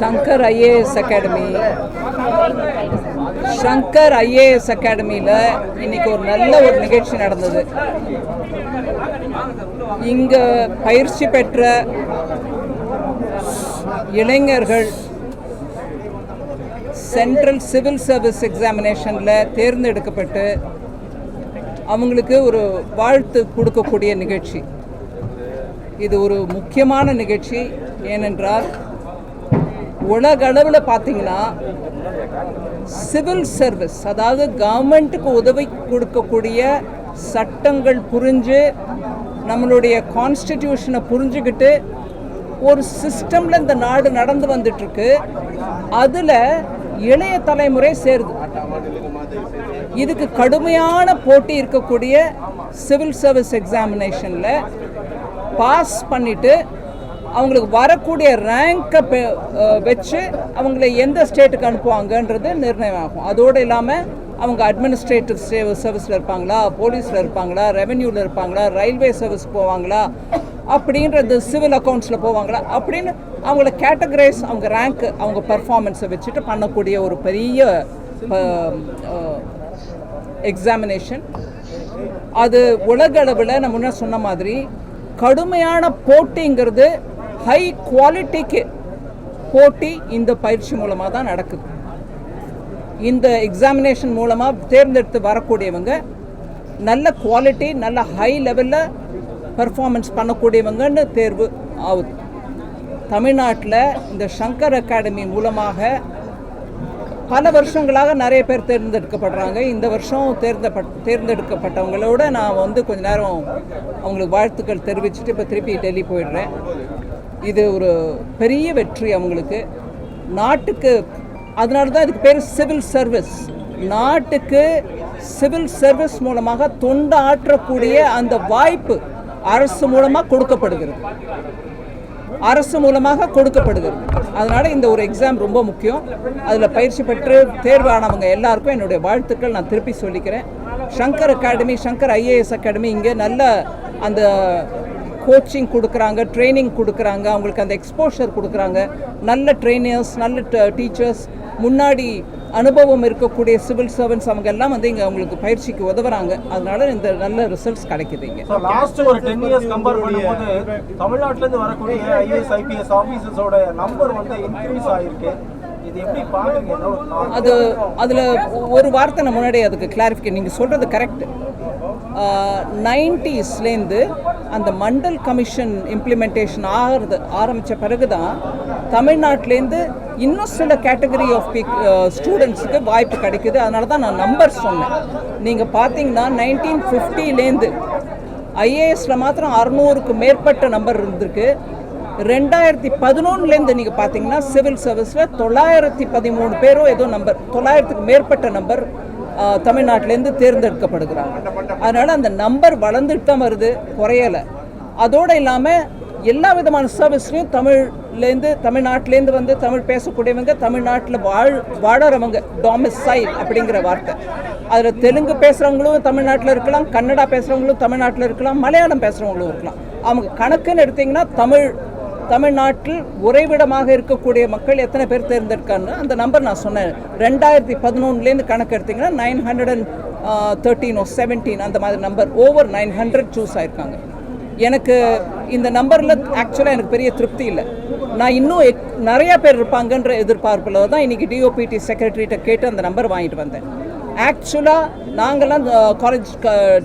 Shankar IAS academy Shankar IAS அகாடமியில் இன்னைக்கு ஒரு நல்ல ஒரு நிகழ்ச்சி நடந்தது. இங்கே பயிற்சி பெற்ற இளைஞர்கள் சென்ட்ரல் சிவில் சர்வீஸ் எக்ஸாமினேஷனில் தேர்ந்தெடுக்கப்பட்டு அவங்களுக்கு ஒரு வாழ்த்து கொடுக்கக்கூடிய நிகழ்ச்சி. இது ஒரு முக்கியமான நிகழ்ச்சி. ஏனென்றால் உலக அளவில் பார்த்தீங்கன்னா சிவில் சர்வீஸ் அதாவது கவர்மெண்ட்டுக்கு உதவி கொடுக்கக்கூடிய சட்டங்கள் புரிஞ்சு நம்மளுடைய கான்ஸ்டிடியூஷனை புரிஞ்சுக்கிட்டு ஒரு சிஸ்டமில் இந்த நாடு நடந்து வந்துட்டுருக்கு. அதில் இளைய தலைமுறை சேருது. இதுக்கு கடுமையான போட்டி இருக்கக்கூடிய சிவில் சர்வீஸ் எக்ஸாமினேஷனில் பாஸ் பண்ணிவிட்டு அவங்களுக்கு வரக்கூடிய ரேங்கை வச்சு அவங்கள எந்த ஸ்டேட்டுக்கு அனுப்புவாங்கன்றது நிர்ணயம் ஆகும் அதோடு இல்லாமல் அவங்க அட்மினிஸ்ட்ரேட்டிவ் சர்வீஸில் இருப்பாங்களா போலீஸில் இருப்பாங்களா ரெவென்யூவில் இருப்பாங்களா ரயில்வே சர்வீஸ் போவாங்களா அப்படின்றது சிவில் அக்கௌண்ட்ஸில் போவாங்களா அப்படின்னு அவங்கள கேட்டகரைஸ் அவங்க ரேங்க் அவங்க பர்ஃபார்மன்ஸை வச்சுட்டு பண்ணக்கூடிய ஒரு பெரிய எக்ஸாமினேஷன் அது உலக அளவில் நான் முன்னே சொன்ன மாதிரி கடுமையான போட்டிங்கிறது ஹை குவாலிட்டிக்கு போட்டி இந்த பயிற்சி மூலமாக தான் நடக்குது. இந்த எக்ஸாமினேஷன் மூலமாக தேர்ந்தெடுத்து வரக்கூடியவங்க நல்ல குவாலிட்டி நல்ல ஹை லெவலில் பர்ஃபார்மன்ஸ் பண்ணக்கூடியவங்கன்னு தேர்வு ஆகுது. தமிழ்நாட்டில் இந்த சங்கர் அகாடமி மூலமாக பல வருஷங்களாக நிறைய பேர் தேர்ந்தெடுக்கப்படுறாங்க. இந்த வருஷம் தேர்ந்தப்பட் தேர்ந்தெடுக்கப்பட்டவங்களோட நான் வந்து கொஞ்ச நேரம் அவங்களுக்கு வாழ்த்துக்கள் தெரிவிச்சுட்டு இப்போ திருப்பி டெல்லி போயிடுறேன். இது ஒரு பெரிய வெற்றி அவங்களுக்கு. நாட்டுக்கு அதனால தான் இதுக்கு பேர் சிவில் சர்வீஸ் நாட்டுக்கு சிவில் சர்வீஸ் மூலமாக தொண்டு ஆற்றக்கூடிய அந்த வாய்ப்பு அரசு மூலமாக கொடுக்கப்படுகிறது. அரசு மூலமாக கொடுக்கப்படுகிறது. அதனால் இந்த ஒரு எக்ஸாம் ரொம்ப முக்கியம். அதில் பயிற்சி பெற்று தேர்வானவங்க எல்லாருக்கும் என்னுடைய வாழ்த்துக்கள். நான் திருப்பி சொல்லிக்கிறேன். Shankar academy Shankar IAS academy இங்கே நல்ல அந்த கோச்சிங் கொடுக்குறாங்க ட்ரைனிங் கொடுக்குறாங்க அவங்களுக்கு அந்த எக்ஸ்போஷர் கொடுக்குறாங்க. நல்ல ட்ரைனர்ஸ் நல்ல டீச்சர்ஸ் முன்னாடி அனுபவம் இருக்கக்கூடிய சிவில் சர்வன்ஸ் அவங்க எல்லாம் வந்து இங்கே அவங்களுக்கு பயிற்சிக்கு உதவுறாங்க. அதனால இந்த நல்ல ரிசல்ட்ஸ் கிடைக்குது இங்கே. லாஸ்ட் ஒரு டென் இயர்ஸ் கம்பேர் பண்ணும்போது தமிழ்நாட்டுல இருந்து வரக்கூடிய ஐஏஎஸ் ஐபிஎஸ் ஆஃபீஸர்ஸோட நம்பர் வந்து இன்க்ரீஸ் thought? அது அதில் ஒரு வார்த்தை நான் முன்னாடி அதுக்கு கிளாரிஃபிகேஷன் நீங்கள் சொல்கிறது கரெக்ட் நைன்டிஸ்லேருந்து அந்த மண்டல் கமிஷன் இம்ப்ளிமெண்டேஷன் ஆகிறது ஆரம்பித்த பிறகு தான் தமிழ்நாட்டிலேருந்து இன்னும் சில கேட்டகரி ஆஃப் பீக் ஸ்டூடெண்ட்ஸுக்கு வாய்ப்பு கிடைக்குது. அதனால தான் நான் நம்பர் சொன்னேன். நீங்கள் பார்த்தீங்கன்னா நைன்டீன் ஃபிஃப்டிலேருந்து ஐஏஎஸில் மாத்திரம் அறநூறுக்கு மேற்பட்ட நம்பர் இருந்திருக்கு. ரெண்டாயிரத்தி பதினொன்னுலேருந்து நீங்கள் பார்த்தீங்கன்னா சிவில் சர்வீஸில் தொள்ளாயிரத்தி பதிமூணு பேரோ ஏதோ நம்பர் தொள்ளாயிரத்துக்கு மேற்பட்ட நம்பர் தமிழ்நாட்டிலேருந்து தேர்ந்தெடுக்கப்படுகிறாங்க. அதனால் அந்த நம்பர் வளர்ந்துட்டு தான் வருது குறையலை. அதோடு இல்லாமல் எல்லா விதமான சர்வீஸ்லையும் தமிழ்லேருந்து தமிழ்நாட்டிலேருந்து வந்து தமிழ் பேசக்கூடியவங்க தமிழ்நாட்டில் வாழ் வாழறவங்க டாமிசைல் அப்படிங்கிற வார்த்தை. அதில் தெலுங்கு பேசுகிறவங்களும் தமிழ்நாட்டில் இருக்கலாம் கன்னடா பேசுகிறவங்களும் தமிழ்நாட்டில் இருக்கலாம் மலையாளம் பேசுகிறவங்களும் இருக்கலாம். அவங்க கணக்குன்னு எடுத்திங்கன்னா தமிழ் தமிழ்நாட்டில் உறைவிடமாக இருக்கக்கூடிய மக்கள் எத்தனை பேர் தேர்ந்தெடுக்கான்னு அந்த நம்பர் நான் சொன்னேன். ரெண்டாயிரத்தி பதினொன்றுலேருந்து கணக்கு எடுத்திங்கன்னா nine hundred and thirteen or seventeen அந்த மாதிரி number over nine hundred choose ஆயிருக்காங்க. எனக்கு இந்த நம்பரில் ஆக்சுவலாக எனக்கு பெரிய திருப்தி இல்லை. நான் இன்னும் எக் நிறையா பேர் இருப்பாங்கன்ற எதிர்பார்ப்பில் தான் இன்றைக்கி டிஓபிடி செக்ரட்டரிகிட்ட கேட்டு அந்த நம்பர் வாங்கிட்டு வந்தேன். ஆக்சுவலாக நாங்கள்லாம் காலேஜ்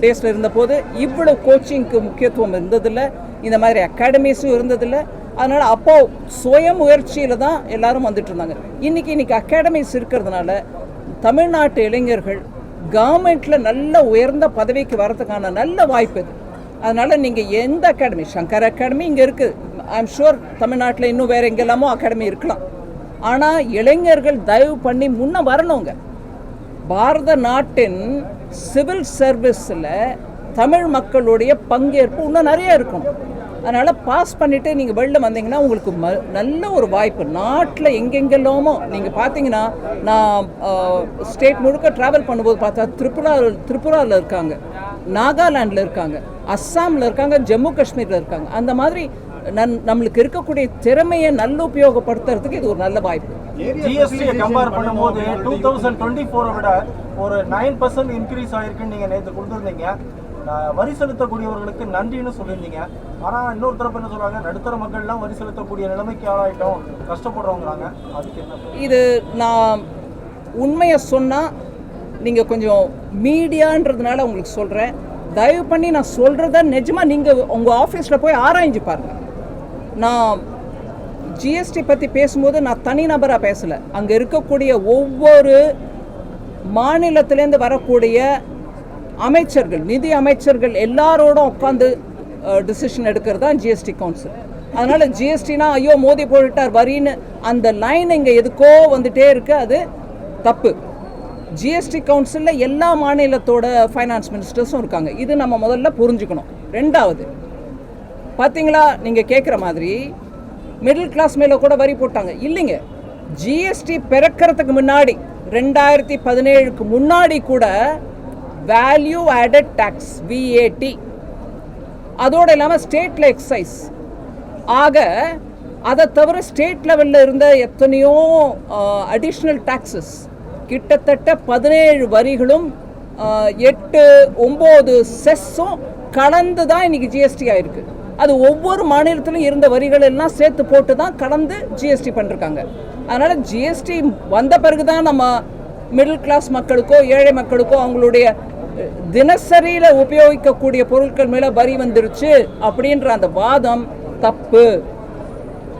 டேஸில் இருந்தபோது இவ்வளோ கோச்சிங்க்கு முக்கியத்துவம் இருந்ததில்லை. இந்த மாதிரி அகாடமிஸும் இருந்ததில்லை. அதனால் அப்போது சுய முயற்சியில் தான் எல்லாரும் வந்துட்டு இருந்தாங்க. இன்றைக்கி இன்றைக்கி அகாடமிஸ் இருக்கிறதுனால தமிழ்நாட்டு இளைஞர்கள் கவர்மெண்ட்டில் நல்ல உயர்ந்த பதவிக்கு வரதுக்கான நல்ல வாய்ப்பு இது. அதனால் நீங்கள் எந்த அகாடமி சங்கர் அகாடமி இங்கே இருக்குது ஐம் ஷுர் தமிழ்நாட்டில் இன்னும் வேறு எங்கெல்லாமோ அகாடமி இருக்கலாம். ஆனால் இளைஞர்கள் தயவு பண்ணி முன்ன வரணுங்க. பாரத நாட்டின் சிவில் சர்வீஸில் தமிழ் மக்களுடைய பங்கேற்பு இன்னும் நிறைய இருக்கும். அதனால் பாஸ் பண்ணிவிட்டு நீங்கள் வெளில வந்தீங்கன்னா உங்களுக்கு ம நல்ல ஒரு வாய்ப்பு. நாட்டில் எங்கெங்கெல்லாமோ நீங்கள் பார்த்தீங்கன்னா நான் ஸ்டேட் முழுக்க ட்ராவல் பண்ணும்போது பார்த்தா திரிபுரா திரிபுராவில் இருக்காங்க. நாகாலாண்டில் இருக்காங்க. அஸ்ஸாமில் இருக்காங்க ஜம்மு காஷ்மீரில் இருக்காங்க. அந்த மாதிரி நன் நம்மளுக்கு இருக்கக்கூடிய திறமையை நல்ல உபயோகப்படுத்துறதுக்கு இது ஒரு நல்ல வாய்ப்பு. ஜிஎஸ்டியை கம்பேர் பண்ணும்போது டூ தௌசண்ட் டுவெண்ட்டி ஃபோரை விட ஒரு நைன் பர்சன்ட் இன்க்ரீஸ் ஆயிருக்குன்னு நீங்கள் நேற்று கொடுத்துருந்தீங்க. வரி செலுத்தக்கூடியவர்களுக்கு நன்றின்னு சொல்லியிருந்தீங்க. ஆனால் இன்னொரு தரப்பு என்ன சொல்றாங்க? நடுத்தர மக்கள்லாம் வரி செலுத்தக்கூடிய நிலைமைக்கு ஆளாயிட்டோம். கஷ்டப்படுறவங்கிறாங்க அதுக்கு என்ன இது நான் உண்மையை சொன்னால் நீங்கள் கொஞ்சம் மீடியான்றதுனால உங்களுக்கு சொல்கிறேன் தயவு பண்ணி நான் சொல்கிறத நிஜமாக நீங்கள் உங்கள் ஆஃபீஸில் போய் ஆராய்ஞ்சு பாருங்கள் நான் ஜிஎஸ்டி பற்றி பேசும்போது நான் தனிநபராக பேசலை. அங்கே இருக்கக்கூடிய ஒவ்வொரு மாநிலத்திலேருந்து வரக்கூடிய அமைச்சர்கள் நிதி அமைச்சர்கள் எல்லாரோடும் உட்காந்து டிசிஷன் எடுக்கிறது தான் ஜிஎஸ்டி கவுன்சில் அதனால் ஜிஎஸ்டினா ஐயோ மோதி போட்டுட்டார் வரின்னு. அந்த லைன் இங்கே எதுக்கோ வந்துட்டே இருக்கு அது தப்பு. ஜிஎஸ்டி கவுன்சிலில் எல்லா மாநிலத்தோட ஃபைனான்ஸ் மினிஸ்டர்ஸும் இருக்காங்க. இது நம்ம முதல்ல புரிஞ்சுக்கணும். ரெண்டாவது பார்த்தீங்களா நீங்கள் கேட்குற மாதிரி மிடில் கிளாஸ் மேலே கூட வரி போட்டாங்க. இல்லைங்க. ஜிஎஸ்டி பிறக்கிறதுக்கு முன்னாடி ரெண்டாயிரத்தி பதினேழுக்கு முன்னாடி கூட வேல்யூ ஆடட் டேக்ஸ் விஏடி அதோடு இல்லாமல் ஸ்டேட்டில் எக்ஸைஸ் ஆக அதை தவிர ஸ்டேட் லெவலில் இருந்த எத்தனையோ அடிஷ்னல் டாக்ஸஸ் கிட்டத்தட்ட பதினேழு வரிகளும் எட்டு ஒம்பது செஸ்ஸும் கலந்து தான் இன்றைக்கி ஜிஎஸ்டி ஆயிருக்கு. அது ஒவ்வொரு மாநிலத்திலும் இருந்த வரிகள் எல்லாம் சேர்த்து போட்டு தான் கலந்து ஜிஎஸ்டி பண்ணிருக்காங்க. அதனால் ஜிஎஸ்டி வந்த பிறகு தான் நம்ம மிடில் கிளாஸ் மக்களுக்கோ ஏழை மக்களுக்கோ அவங்களுடைய தினசரியில் உபயோகிக்கக்கூடிய பொருட்கள் மேலே வரி வந்துருச்சு அப்படின்ற அந்த வாதம் தப்பு.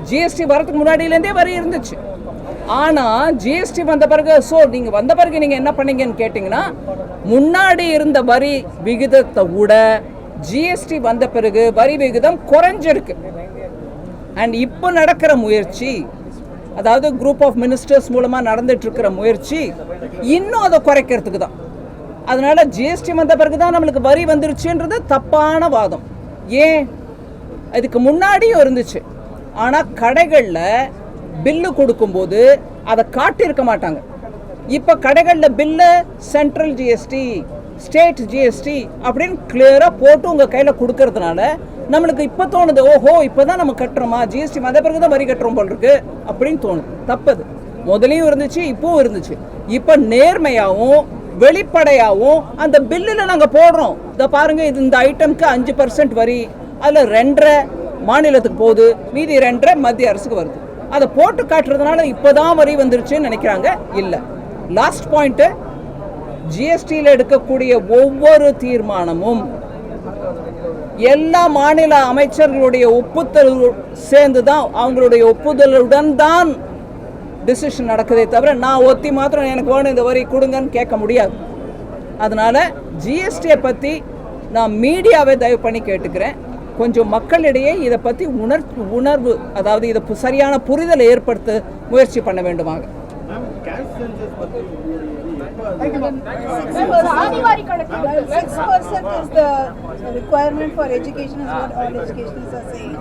ஜிஎஸ்டி வரதுக்கு முன்னாடியிலேருந்தே வரி இருந்துச்சு. ஆனால் ஜிஎஸ்டி வந்த பிறகு ஸோ நீங்கள் வந்த பிறகு நீங்கள் என்ன பண்ணீங்கன்னு கேட்டிங்கன்னா முன்னாடி இருந்த வரி விகிதத்தை விட ஜிஎஸ்டி வந்த பிறகு வரி விகிதம் குறைஞ்சிருக்கு. அண்ட் இப்போ நடக்கிற முயற்சி அதாவது குரூப் ஆஃப் மினிஸ்டர்ஸ் மூலமாக நடந்துட்டு இருக்கிற முயற்சி இன்னும் அதை குறைக்கிறதுக்கு தான். அதனால ஜிஎஸ்டி வந்த பிறகு தான் நம்மளுக்கு வரி வந்துருச்சுன்றது தப்பான வாதம். ஏன்? இதுக்கு முன்னாடியும் இருந்துச்சு. ஆனால் கடைகளில் பில்லு கொடுக்கும்போது அதை காட்டியிருக்க மாட்டாங்க. இப்போ கடைகளில் bill central GST state GST அப்படின்னு கிளியராக போட்டு உங்கள் கையில் கொடுக்கறதுனால நம்மளுக்கு இப்போ தோணுது ஓஹோ இப்போ தான் நம்ம கட்டுறோமா? ஜிஎஸ்டி வந்த பிறகு தான் வரி கட்டுறோம் போல் இருக்கு. அப்படின்னு தோணுது. தப்பது முதலையும் இருந்துச்சு இப்போவும் இருந்துச்சு. இப்போ நேர்மையாகவும் வெளிப்படையாகவும் அந்த பில்லில் நாங்கள் போடுறோம். இதை பாருங்கள் இது இந்த ஐட்டம்க்கு அஞ்சு பர்சன்ட் வரி அதில் ரெண்டரை மாநிலத்துக்கு போகுது. மீதி ரெண்டரை மத்திய அரசுக்கு வருது. அதை போட்டு காட்டுறதுனால இப்போ தான் வரி வந்துருச்சுன்னு நினைக்கிறாங்க? இல்லை. லாஸ்ட் பாயிண்ட்டு ஜிஎஸ்டியில் எடுக்கக்கூடிய ஒவ்வொரு தீர்மானமும் எல்லா மாநில அமைச்சர்களுடைய ஒப்புதல் சேர்ந்து தான் அவங்களுடைய ஒப்புதலுடன் தான் டிசிஷன் நடக்குதே தவிர நான் ஒத்தி மாத்திரம் எனக்கு வேணும் இந்த வரி கொடுங்கன்னு கேட்க முடியாது. அதனால் ஜிஎஸ்டியை பற்றி நான் மீடியாவை தயவு பண்ணி கேட்டுக்கிறேன். கொஞ்சம் மக்களிடையே இதை பற்றி உணர் உணர்வு அதாவது இதை சரியான புரிதலை ஏற்படுத்த முயற்சி பண்ண வேண்டுமாக. ஒரு ஆதிவாரி கணக்கு. Six percent is requirement for education is what all educationists are saying.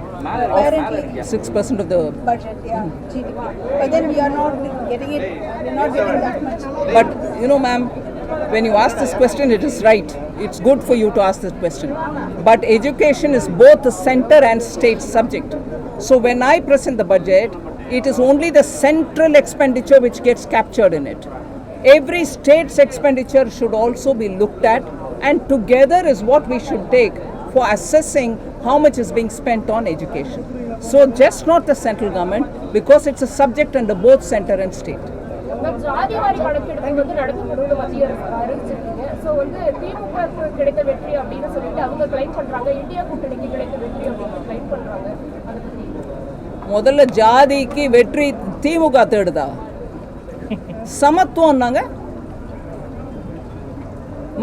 six percent of the budget. Yeah, But then we are not getting it. We are not getting that much. But you know, ma'am, when you ask this question, it is right. It's good for you to ask this question. But education is both a center and state subject. So when I present the budget, it is only the central expenditure which gets captured in it. Every state's expenditure should also be looked at, and together is what we should take for assessing how much is being spent on education. So just not the central government, because it's a subject under both center and state. முதல்ல ஜாதிக்கு வெற்றி திமுக தேடுதா? சமத்துவம்னாங்க?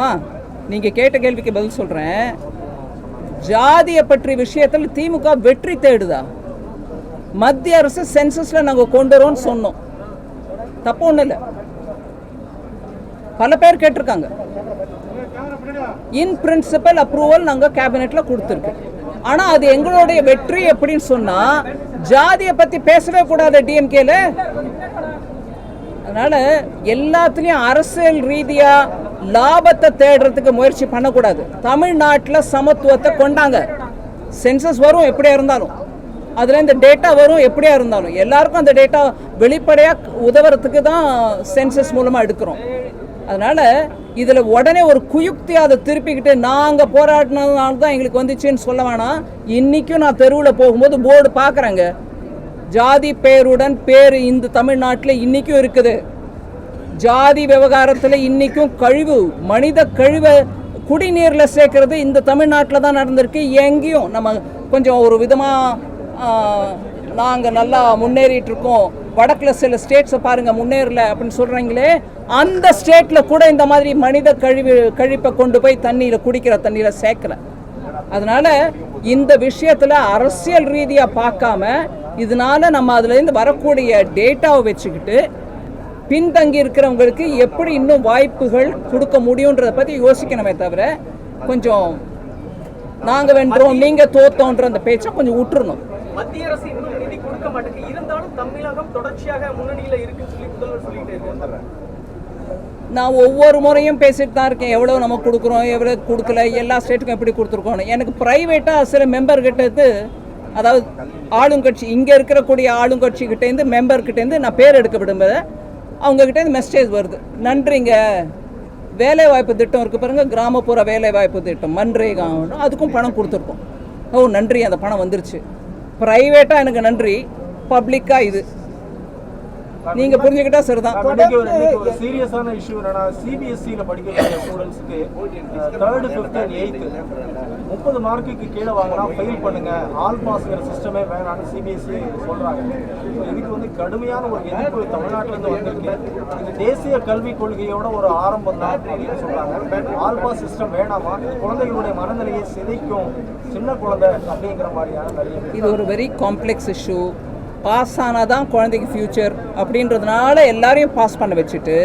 மா நீங்க கேட்ட கேள்விக்கு பதில் சொல்றேன். ஜாதியை பற்றி விஷயத்தில் திமுக வெற்றி தேடுதா? மத்திய அரசு சென்சஸ்ல நாங்க கொண்டு வரோம்னு சொன்னோம். தப்பு ஒண்ணும் இல்லை. பல பேர் கேட்டிருக்காங்க. இன் பிரின்சிபல் அப்ரூவல் நாங்க கேபினெட்ல கொடுத்துருக்கோம் ஆனா அது எங்களுடைய வெற்றி எப்படின்னு சொன்னா ஜாதியை பத்தி பேசவே கூடாது டிஎம்கேல அதனால் எல்லாத்துலேயும் அரசியல் ரீதியாக லாபத்தை தேடுறதுக்கு முயற்சி பண்ணக்கூடாது. தமிழ்நாட்டில் சமத்துவத்தை கொண்டாங்க. சென்சஸ் வரும் எப்படியா இருந்தாலும். அதில் இந்த டேட்டா வரும் எப்படியா இருந்தாலும். எல்லாருக்கும் அந்த டேட்டா வெளிப்படையாக உதவுறதுக்கு தான் சென்சஸ் மூலமாக எடுக்கிறோம். அதனால் இதில் உடனே ஒரு குயுக்தி அதை திருப்பிக்கிட்டு நாங்கள் போராடினதுனால தான் எங்களுக்கு வந்துச்சுன்னு சொல்ல வேணாம். இன்றைக்கும் நான் தெருவில் போகும்போது போர்டு பார்க்குறேங்க. ஜாதி பேருடன் பேர் இந்த தமிழ்நாட்டில் இன்றைக்கும் இருக்குது. ஜாதி விவகாரத்தில் இன்றைக்கும் கழிவு மனித கழிவை குடிநீரில் சேர்க்கறது இந்த தமிழ்நாட்டில் தான் நடந்திருக்கு. எங்கேயும் நம்ம கொஞ்சம் ஒரு விதமாக நாங்கள் நல்லா முன்னேறிட்டுருக்கோம். வடக்கில் சில ஸ்டேட்ஸை பாருங்கள் முன்னேறல அப்படின்னு சொல்கிறீங்களே அந்த ஸ்டேட்டில் கூட இந்த மாதிரி மனித கழிவு கழிப்பை கொண்டு போய் தண்ணியில் குடிக்கிற தண்ணியில் சேர்க்கல. அதனால் இந்த விஷயத்தில் அரசியல் ரீதியாக பார்க்காம இதனால நம்ம அதுலேருந்து வரக்கூடிய டேட்டாவை வச்சுக்கிட்டு பின்தங்கி இருக்கிறவங்களுக்கு எப்படி இன்னும் வாய்ப்புகள் கொடுக்க முடியுன்றதை பற்றி யோசிக்கணுமே தவிர கொஞ்சம் நாங்கள் வென்றோம் நீங்கள் தோத்தோன்ற அந்த பேச்சை கொஞ்சம் விட்டுறணும். மத்திய அரசு இன்னும் நிதி கொடுக்க மாட்டேங்குது. இருந்தாலும் தமிழகம் தொடர்ச்சியாக முன்னணியில இருக்குன்னு சொல்லி முதல்வர் சொல்லிட்டே நான் ஒவ்வொரு முறையும் பேசிட்டு தான் இருக்கேன். எவ்வளோ நம்ம கொடுக்குறோம் எவ்வளோ கொடுக்கல எல்லா ஸ்டேட்டுக்கும் எப்படி கொடுத்துருக்கோம் எனக்கு ப்ரைவேட்டாக சில மெம்பர்கிட்டேருந்து அதாவது ஆளுங்கட்சி இங்கே இருக்கக்கூடிய ஆளுங்கட்சிக்கிட்டேருந்து மெம்பர்கிட்டேருந்து நான் பேர் எடுக்க விடும்போது அவங்கக்கிட்டேருந்து மெசேஜ் வருது. நன்றிங்க. வேலை வாய்ப்பு திட்டம் இருக்குது பாருங்கள் கிராமப்புற வேலை வாய்ப்பு திட்டம் மன்ரேகா அதுக்கும் பணம் கொடுத்துருக்கோம். ஓ நன்றி. அந்த பணம் வந்துருச்சு. ப்ரைவேட்டாக எனக்கு நன்றி. பப்ளிக்காக இது. நீங்கள் புரிஞ்சுக்கிட்டா சரிதான். சீரியஸான இஷ்யூ என்னன்னா சிபிஎஸ்சியில் படிக்கக்கூடிய ஸ்டூடெண்ட்ஸ்க்கு தேர்டு ஃபிஃப்த் அண்ட் எயித்து முப்பது மார்க்குக்கு கீழே வாங்கினா ஃபெயில் பண்ணுங்க. ஆல் பாஸ்ங்கிற சிஸ்டமே வேணாம்னு சிபிஎஸ்சி சொல்றாங்க. So இதுக்கு வந்து கடுமையான ஒரு எதிர்ப்பு தமிழ்நாட்டுல இருந்து வந்திருக்கு. இது தேசிய கல்விக் கொள்கையோட ஒரு ஆரம்பம் தான் அப்படின்னு சொல்றாங்க. ஆல் பாஸ் சிஸ்டம் வேணாமா? குழந்தைகளுடைய மனநிலையை சிதைக்கும் சின்ன குழந்தை அப்படிங்கிற மாதிரியான இது ஒரு வெரி காம்ப்ளெக்ஸ் இஷ்யூ பாஸ் ஆனால் தான் குழந்தைக்கு ஃப்யூச்சர் அப்படின்றதுனால எல்லாரையும் பாஸ் பண்ண வச்சுட்டு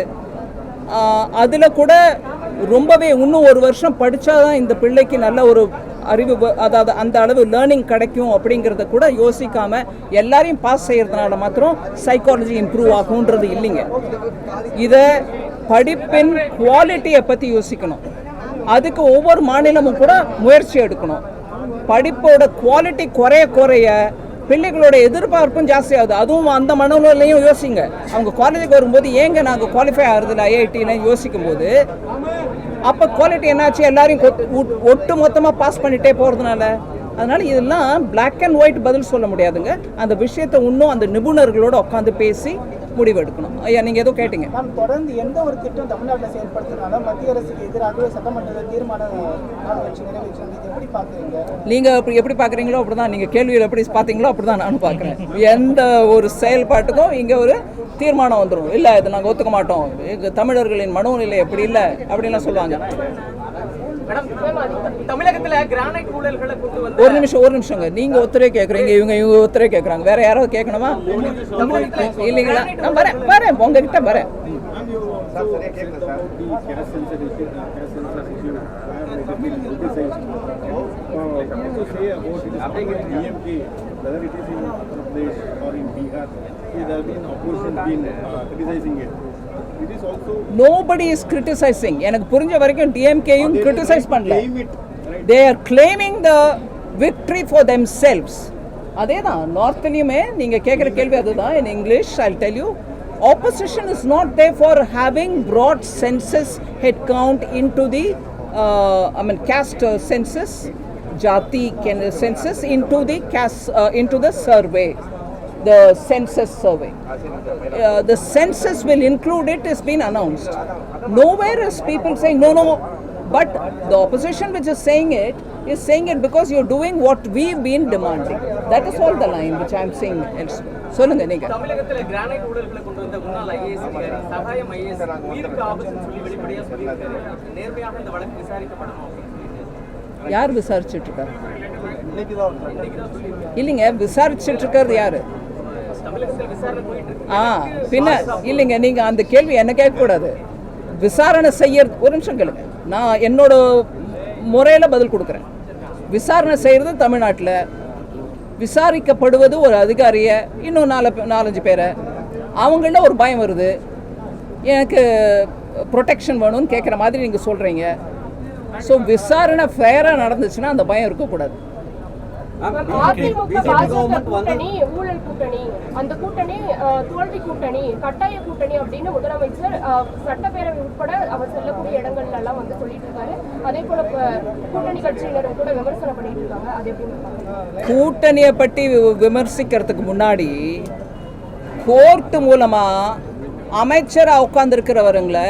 அதில் கூட ரொம்பவே இன்னும் ஒரு வருஷம் படித்தா தான் இந்த பிள்ளைக்கு நல்ல ஒரு அறிவு அதாவது அந்த அளவு லேர்னிங் கிடைக்கும் அப்படிங்கிறத கூட யோசிக்காம எல்லாரையும் பாஸ் செய்கிறதுனால மாத்திரம் சைக்காலஜி இம்ப்ரூவ் ஆகுன்றது இல்லைங்க. இதை படிப்பின் குவாலிட்டியை பற்றி யோசிக்கணும். அதுக்கு ஒவ்வொரு மாநிலமும் கூட முயற்சி எடுக்கணும். படிப்போட குவாலிட்டி குறைய குறைய பிள்ளைகளோட எதிர்பார்ப்பும் ஜாஸ்தியாகுது. அதுவும் அந்த மனநிலையும் யோசிங்க. அவங்க காலேஜுக்கு வரும்போது ஏங்க நாங்கள் குவாலிஃபை ஆகுறதில்ல ஐஐடின்னு யோசிக்கும் போது அப்போ குவாலிட்டி என்னாச்சு? எல்லாரையும் ஒட்- ஒட்டு மொத்தமாக பாஸ் பண்ணிட்டே போகிறதுனால அதனால் இதெல்லாம் பிளாக் அண்ட் ஒயிட் பதில் சொல்ல முடியாதுங்க. அந்த விஷயத்தை இன்னும் அந்த நிபுணர்களோடு உட்காந்து பேசி முடிவெடுக்கணும். ஐயா நீங்கள் ஏதோ கேட்டீங்க. மேம் தொடர்ந்து எந்த ஒரு திட்டம் தமிழ்நாட்டில் செயல்படுத்தினாலும் மத்திய அரசுக்கு எதிராக சட்டமன்றத்தில் தீர்மானம் எப்படி பார்க்குறீங்க நீங்கள் அப்படி எப்படி பார்க்குறீங்களோ அப்படி தான் நீங்கள் கேள்வியில் எப்படி பார்த்தீங்களோ அப்படி தான் நானும் பார்க்குறேன் எந்த ஒரு செயல்பாட்டுக்கும் இங்கே ஒரு தீர்மானம் வந்துடும் இல்லை இதை நாங்கள் ஒத்துக்க மாட்டோம். தமிழர்களின் மனோநிலை எப்படி இல்லை அப்படின்லாம் சொல்லுவாங்க. ஒரு நிமிஷம் ஒரு நிமிஷங்க நீங்கள் ஒத்துரே கேட்குறீங்க இவங்க இவங்க ஒத்துரே கேட்குறாங்க வேற யாராவது கேட்கணுமா இல்லைங்களா நான் வரேன் வரேன் உங்ககிட்ட வரேன் whether it is in Uttar Pradesh or in Bihar, there have been opposition been uh, criticizing it. It is also nobody is criticising எனக்கு புரிஞ்ச வரைக்கும் டிஎம்கேயும் கிரிட்டிசைஸ் பண்ணல? They are claiming the victory for themselves அதே தான் நார்த்லேயுமே நீங்கள் கேட்குற கேள்வி அதுதான் in English I tell you opposition is not there for having broad census head count into the I mean uh, census jati can, census into the caste uh, into the survey. The census survey uh, the census will include it has been announced nowhere is people saying no no but the opposition which is saying it is saying it because you're doing what we've been demanding that is all the line which i'm saying elsewhere சொல்லுங்க நீங்க தமிழகத்துல granite ஊழல்களை கொண்டு வந்த முன்னாள் IAS அதிகாரி சகாயம் IAS உயிருக்கு ஆபத்துன்னு சொல்லி வெளிப்படையா சொல்லியிருக்காரு நேர்மையாக இந்த வழக்கு விசாரிக்கப்படணும் யார் விசாரிச்சுட்டு இருக்காரு இல்லைங்க விசாரிச்சுட்டு இருக்கிறது யாரு ஆ பின்ன இல்லைங்க நீங்க அந்த கேள்வி என்ன கேட்கக்கூடாது. விசாரணை செய்ய ஒரு நிமிஷம் கேளுங்க. நான் என்னோட முறையில் பதில் கொடுக்குறேன். விசாரணை செய்கிறது தமிழ்நாட்டில் விசாரிக்கப்படுவது ஒரு அதிகாரியை இன்னும் நாலு நாலஞ்சு பேரை. அவங்கள ஒரு பயம் வருது. எனக்கு ப்ரொடெக்ஷன் வேணும்னு கேட்குற மாதிரி நீங்கள் சொல்கிறீங்க ஸோ விசாரணை ஃபேராக நடந்துச்சுன்னா அந்த பயம் இருக்கக்கூடாது. கூட்டணி ஊழல் கூட்டணி அந்த கூட்டணி தோல்வி கூட்டணி கட்டாய கூட்டணி அப்படின்னு முதலமைச்சர் சட்டப்பேரவை உட்பட அவர் செல்லக்கூடிய இடங்கள்ல எல்லாம் வந்து சொல்லிட்டு இருக்காரு அதே போல கூட்டணி கட்சியினரும் கூட விமர்சனம் பண்ணிட்டு இருக்காங்க அது எப்படி பார்க்கறீங்க? கூட்டணியை பற்றி விமர்சிக்கிறதுக்கு முன்னாடி கோர்ட்டு மூலமாக அமைச்சராக உட்காந்துருக்கிறவருங்களை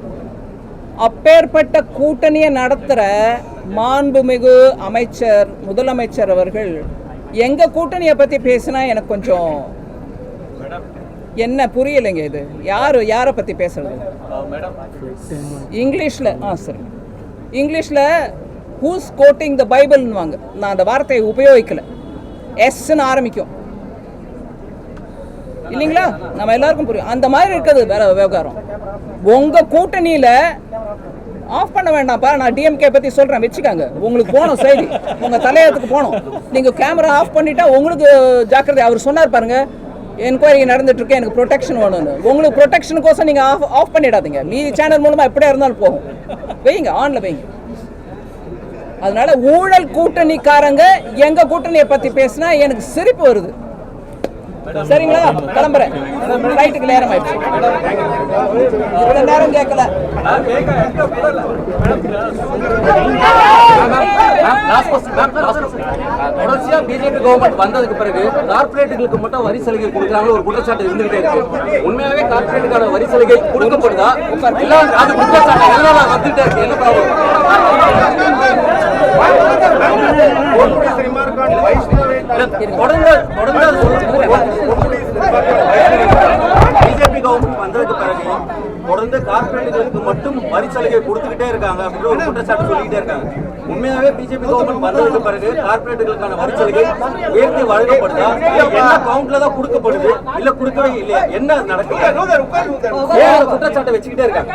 அப்பேற்பட்ட கூட்டணியை நடத்துகிற மாண்புமிகு அமைச்சர் முதலமைச்சர் அவர்கள் எங்கள் கூட்டணியை பற்றி பேசினா எனக்கு கொஞ்சம் என்ன புரியலைங்க இது? யார் யாரை பற்றி பேசுறது? இங்கிலீஷில் ஆ சரி. இங்கிலீஷில் ஹூஸ் கோட்டிங் த பைபிள்னுவாங்க நான் அந்த வார்த்தையை உபயோகிக்கல. எஸ்ன்னு ஆரம்பிக்கும். இல்லைங்களா? நம்ம எல்லாருக்கும் புரியும். அந்த மாதிரி இருக்குது வேற விவகாரம். உங்க கூட்டணியில ஆஃப் பண்ண வேண்டாம்ப்பா. நான் டிஎம்கே பத்தி சொல்றேன். வச்சுக்கோங்க. உங்களுக்கு போகணும் செய்தி. உங்க தலையத்துக்கு போகணும் நீங்க கேமரா ஆஃப் பண்ணிட்டா உங்களுக்கு ஜாக்கிரதை. அவர் சொன்னார் பாருங்க என்கொயரி நடந்துட்டு இருக்கு. எனக்கு ப்ரொடெக்ஷன் வேணும்னு. உங்களுக்கு ப்ரொடெக்ஷனுக்கோசம் நீங்க ஆஃப் ஆஃப் பண்ணிடாதீங்க. மீதி சேனல் மூலமா எப்படியா இருந்தாலும் போகும். வைங்க ஆன்ல வைங்க. அதனால ஊழல் கூட்டணிக்காரங்க எங்க கூட்டணியை பத்தி பேசினா எனக்கு சிரிப்பு வருது. சரிங்களா? கிளம்புறேன். ஃப்ளைட்டுக்கு நேரம் ஆயிடுச்சு. இவ்வளவு நேரம் கேட்கல தொடர்ச்சியா பிஜேபி கவர்மெண்ட் வந்ததுக்கு பிறகு கார்பரேட்டுகளுக்கு மட்டும் வரி சலுகை கொடுக்குறாங்க ஒரு குற்றச்சாட்டு இருந்துகிட்டே இருக்கு. உண்மையாவே கார்பரேட்டுக்கான வரி சலுகை கொடுக்கப்படுதா? எல்லாம் அது குற்றச்சாட்டு எல்லாம் வந்துட்டே இருக்கு? என்ன ப்ராப்ளம்? தொடர்ந்து தொடர்ந்து பிஜேபி கவர்மெண்ட் வந்ததுக்கு பிறகு தொடர்ந்து கார்பரேட்டுகளுக்கு மட்டும் வரி சலுகை கொடுத்துக்கிட்டே இருக்காங்க அப்படின்ற ஒரு குற்றச்சாட்டு சொல்லிக்கிட்டே இருக்காங்க. உண்மையாவே பிஜேபி கவர்மெண்ட் வந்ததுக்கு பிறகு கார்பரேட்டுகளுக்கான வரி சலுகை உயர்த்தி வழங்கப்படுதா? என்ன கவுண்ட்ல தான் கொடுக்கப்படுது? இல்ல கொடுக்கவே இல்லையா? என்ன நடக்குது? குற்றச்சாட்டை வச்சுக்கிட்டே இருக்காங்க?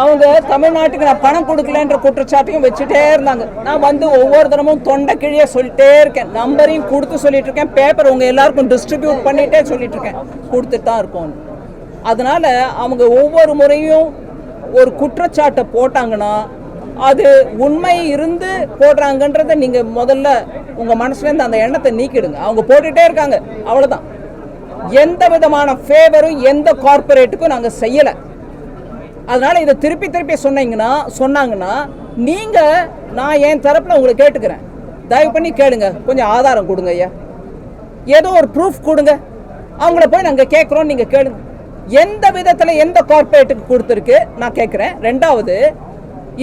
அவங்க தமிழ்நாட்டுக்கு நான் பணம் கொடுக்கலன்ற குற்றச்சாட்டையும் வச்சுட்டே இருந்தாங்க. நான் வந்து ஒவ்வொரு தினமும் தொண்டை கிழிய சொல்லிட்டே இருக்கேன். நம்பரையும் கொடுத்து சொல்லிட்டு இருக்கேன். பேப்பர் உங்க எல்லாருக்கும் டிஸ்ட்ரிபியூட் பண்ணிட்டே சொல்லிட்டு இருக்கேன். கொடுத்துட்டு தான் இருக்கோம். அதனால அவங்க ஒவ்வொரு முறையும் ஒரு குற்றச்சாட்டை போட்டாங்கன்னா அது உண்மை இருந்து போடுறாங்கன்றத நீங்க முதல்ல உங்க மனசுலேருந்து அந்த எண்ணத்தை நீக்கிடுங்க. அவங்க போட்டுட்டே இருக்காங்க. அவ்வளவுதான். எந்த விதமான ஃபேவரும் எந்த கார்பரேட்டுக்கும் நாங்கள் செய்யலை. அதனால் இதை திருப்பி திருப்பி சொன்னீங்கன்னா சொன்னாங்கன்னா நீங்கள் நான் என் தரப்பில் உங்களை கேட்டுக்கிறேன். தயவு பண்ணி கேளுங்க. கொஞ்சம் ஆதாரம் கொடுங்க ஐயா. ஏதோ ஒரு ப்ரூஃப் கொடுங்க. அவங்கள போய் நாங்கள் கேட்குறோம் நீங்கள் கேளுங்க. எந்த விதத்தில் எந்த கார்பரேட்டுக்கு கொடுத்துருக்கு நான் கேட்குறேன் ரெண்டாவது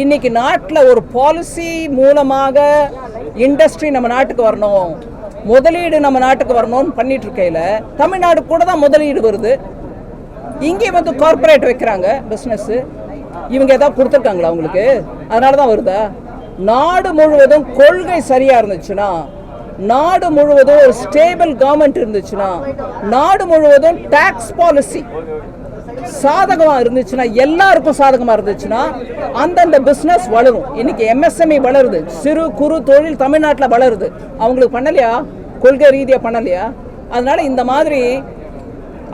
இன்னைக்கு நாட்டில் ஒரு பாலிசி மூலமாக இண்டஸ்ட்ரி நம்ம நாட்டுக்கு வரணும். முதலீடு நம்ம நாட்டுக்கு வரணும்னு பண்ணிட்டு இருக்கையில தமிழ்நாடு கூட தான் முதலீடு வருது. இங்கே வந்து கார்ப்பரேட் வைக்கிறாங்க பிஸ்னஸ் இவங்க ஏதாவது கொடுத்துருக்காங்களா அவங்களுக்கு அதனால தான் வருதா? நாடு முழுவதும் கொள்கை சரியா இருந்துச்சுன்னா நாடு முழுவதும் ஒரு ஸ்டேபிள் கவர்மெண்ட் இருந்துச்சுன்னா நாடு முழுவதும் டாக்ஸ் பாலிசி சாதகமாக இருந்துச்சுன்னா எல்லாருக்கும் சாதகமாக இருந்துச்சுன்னா அந்தந்த பிஸ்னஸ் வளரும். இன்னைக்கு எம்எஸ்எம்இ வளருது. சிறு குறு தொழில் தமிழ்நாட்டில் வளருது. அவங்களுக்கு பண்ணலையா? கொள்கை ரீதியாக பண்ணலையா? அதனால இந்த மாதிரி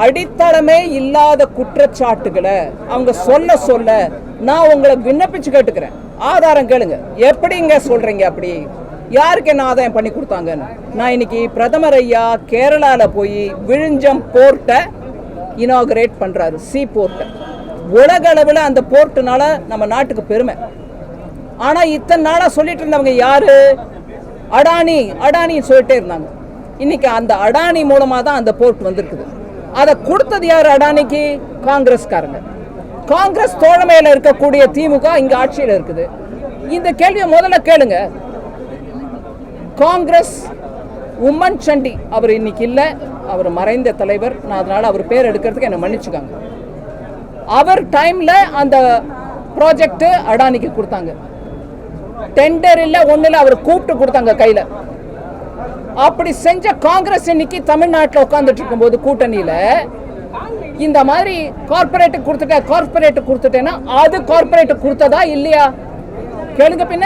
அடித்தளமே இல்லாத குற்றச்சாட்டுகளை அவங்க சொல்ல சொல்ல நான் உங்களை விண்ணப்பிச்சு கேட்டுக்கிறேன். ஆதாரம் கேளுங்க. எப்படிங்க சொல்றீங்க அப்படி? யாருக்கு என்ன ஆதாயம் பண்ணி கொடுத்தாங்கன்னு? நான் இன்னைக்கு பிரதமர் ஐயா கேரளால போய் விழிஞ்சம் போர்ட்டை இனாகரேட் பண்றாரு. சி போர்ட்டை. உலக அளவில் அந்த போர்ட்டுனால நம்ம நாட்டுக்கு பெருமை. ஆனா இத்தனை நாளா சொல்லிட்டு இருந்தவங்க யாரு? அடானி. அடானின்னு சொல்லிட்டே இருந்தாங்க. இன்னைக்கு அந்த அடானி மூலமா தான் அந்த போர்ட் வந்திருக்குது. அதை கொடுத்தது யார்? அடானிக்கு காங்கிரஸ்காரங்க. காங்கிரஸ் தோழமையில இருக்கக்கூடிய திமுக இங்க ஆட்சியில் இருக்குது. இந்த கேள்வியை முதல்ல கேளுங்க. காங்கிரஸ் உம்மன் சண்டி. அவர் இன்னைக்கு இல்லை. அவர் மறைந்த தலைவர். நான் அதனால அவர் பேர் எடுக்கிறதுக்கு என்னை மன்னிச்சுக்காங்க. அவர் டைம்ல அந்த ப்ராஜெக்ட் அடானிக்கு கொடுத்தாங்க. டெண்டர் இல்ல ஒன்றில் அவர் கூப்பிட்டு கொடுத்தாங்க கையில. அப்படி செஞ்ச காங்கிரஸ் இன்னைக்கு தமிழ்நாட்டில் உட்காந்துட்டு இருக்கும்போது கூட்டணியில் இந்த மாதிரி கார்பரேட்டு கொடுத்துட்டேன் கார்பரேட்டு கொடுத்துட்டேன்னா அது கார்பரேட்டு கொடுத்ததா இல்லையா? கேளுங்க பின்ன.